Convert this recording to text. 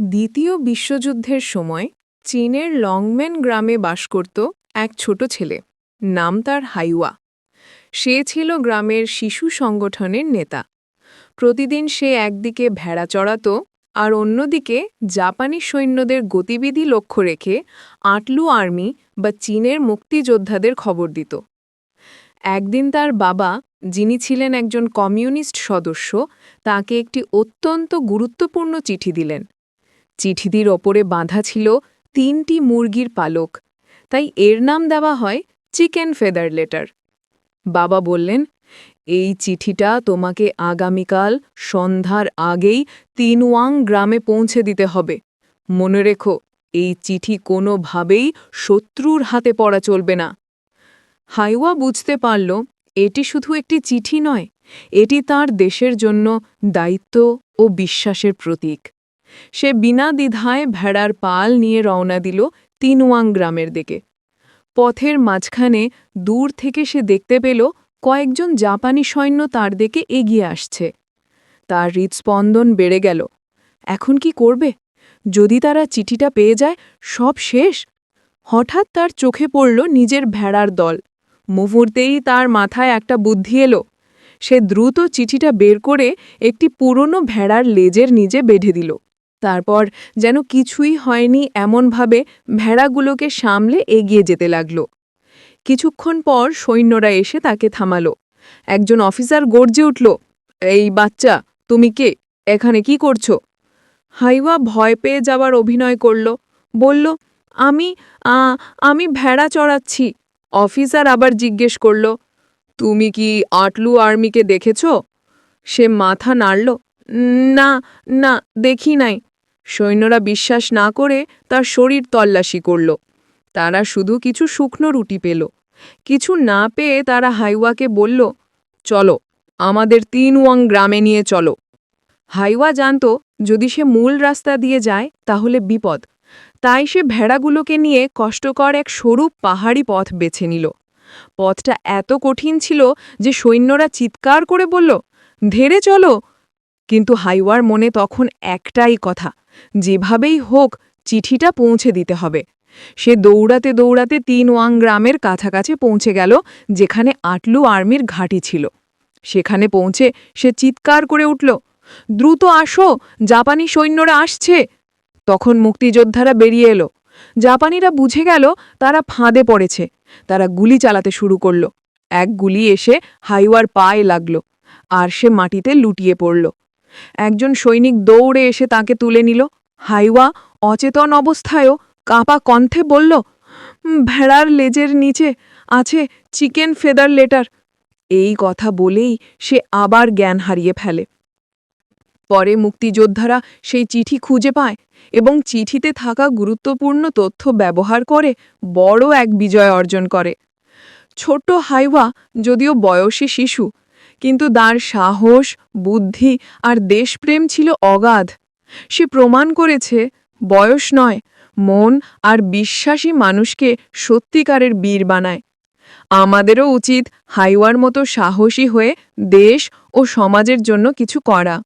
দ্বিতীয় বিশ্বযুদ্ধের সময় চীনের লংম্যান গ্রামে বাস করত এক ছোট ছেলে, নাম তার হাইওয়া। সে ছিল গ্রামের শিশু সংগঠনের নেতা। প্রতিদিন সে একদিকে ভেড়া চড়াত আর অন্যদিকে জাপানি সৈন্যদের গতিবিধি লক্ষ্য রেখে আটলু আর্মি বা চীনের মুক্তিযোদ্ধাদের খবর দিত। একদিন তার বাবা, যিনি ছিলেন একজন কমিউনিস্ট সদস্য, তাকে একটি অত্যন্ত গুরুত্বপূর্ণ চিঠি দিলেন। চিঠিটির ওপরে বাঁধা ছিল তিনটি মুরগির পালক। তাই এর নাম দেওয়া হয় চিকেন ফেদার লেটার। বাবা বললেন, এই চিঠিটা তোমাকে আগামীকাল সন্ধ্যার আগেই তিনওয়াং গ্রামে পৌঁছে দিতে হবে। মনে রেখো, এই চিঠি কোনোভাবেই শত্রুর হাতে পড়া চলবে না। হাইওয়া বুঝতে পারল, এটি শুধু একটি চিঠি নয়, এটি তার দেশের জন্য দায়িত্ব ও বিশ্বাসের প্রতীক। সে বিনা দ্বিধায় ভেড়ার পাল নিয়ে রওনা দিল তিনওয়াং গ্রামের দিকে। পথের মাঝখানে দূর থেকে সে দেখতে পেল কয়েকজন জাপানি সৈন্য তার দিকে এগিয়ে আসছে। তার হৃদস্পন্দন বেড়ে গেল। এখন কি করবে? যদি তারা চিঠিটা পেয়ে যায়, সব শেষ। হঠাৎ তার চোখে পড়ল নিজের ভেড়ার দল। মুহূর্তেই তার মাথায় একটা বুদ্ধি এলো। সে দ্রুত চিঠিটা বের করে একটি পুরনো ভেড়ার লেজের নিজে বেঁধে দিল। তারপর যেন কিছুই হয়নি এমনভাবে ভেড়াগুলোকে সামলে এগিয়ে যেতে লাগল। কিছুক্ষণ পর সৈন্যরা এসে তাকে থামালো। একজন অফিসার গর্জে উঠল, এই বাচ্চা, তুমি কে? এখানে কি করছ? হাইওয়া ভয় পেয়ে যাওয়ার অভিনয় করল। বলল, আমি আমি ভেড়া চড়াচ্ছি। অফিসার আবার জিজ্ঞেস করল, তুমি কি আটলু আর্মিকে দেখেছ? সে মাথা নাড়ল, না না, দেখি নাই। সৈন্যরা বিশ্বাস না করে তার শরীর তল্লাশি করল। তারা শুধু কিছু শুকনো রুটি পেল। কিছু না পেয়ে তারা হাইওয়াকে বলল, চলো, আমাদের তিন ওয়াং গ্রামে নিয়ে চলো। হাইওয়া জানত, যদি সে মূল রাস্তা দিয়ে যায়, তাহলে বিপদ। তাই সে ভেড়াগুলোকে নিয়ে কষ্টকর এক সরু পাহাড়ি পথ বেছে নিল। পথটা এত কঠিন ছিল যে সৈন্যরা চিৎকার করে বলল ধেরে চলো কিন্তু হাইওয়ার মনে তখন একটাই কথা, যেভাবেই হোক চিঠিটা পৌঁছে দিতে হবে। সে দৌড়াতে দৌড়াতে তিন ওয়াং গ্রামের কাছাকাছি পৌঁছে গেল, যেখানে আটলু আর্মির ঘাঁটি ছিল। সেখানে পৌঁছে সে চিৎকার করে উঠল, দ্রুত আসো, জাপানি সৈন্যরা আসছে! তখন মুক্তিযোদ্ধারা বেরিয়ে এলো। জাপানিরা বুঝে গেল, তারা ফাঁদে পড়েছে। তারা গুলি চালাতে শুরু করল। এক গুলি এসে হাইওয়ার পায়ে লাগল, আর সে মাটিতে লুটিয়ে পড়ল। একজন সৈনিক দৌড়ে এসে তাকে তুলে নিল। হাইওয়া অচেতন অবস্থায়ও কাঁপা কণ্ঠে বলল ভেড়ার লেজের নিচে আছে চিকেন ফেদার লেটার। এই কথা বলেই সে আবার জ্ঞান হারিয়ে ফেলে। পরে মুক্তিযোদ্ধারা সেই চিঠি খুঁজে পায় এবং চিঠিতে থাকা গুরুত্বপূর্ণ তথ্য ব্যবহার করে বড় এক বিজয় অর্জন করে। ছোট্ট হাইওয়া যদিও বয়সী শিশু কিন্তু তার সাহস, বুদ্ধি আর দেশপ্রেম ছিল অগাধ। সে প্রমাণ করেছে, বয়স নয়, মন আর বিশ্বাসী মানুষকে সত্যিকারের বীর বানায়। আমাদেরও উচিত হাইওয়ার মতো সাহসী হয়ে দেশ ও সমাজের জন্য কিছু করা।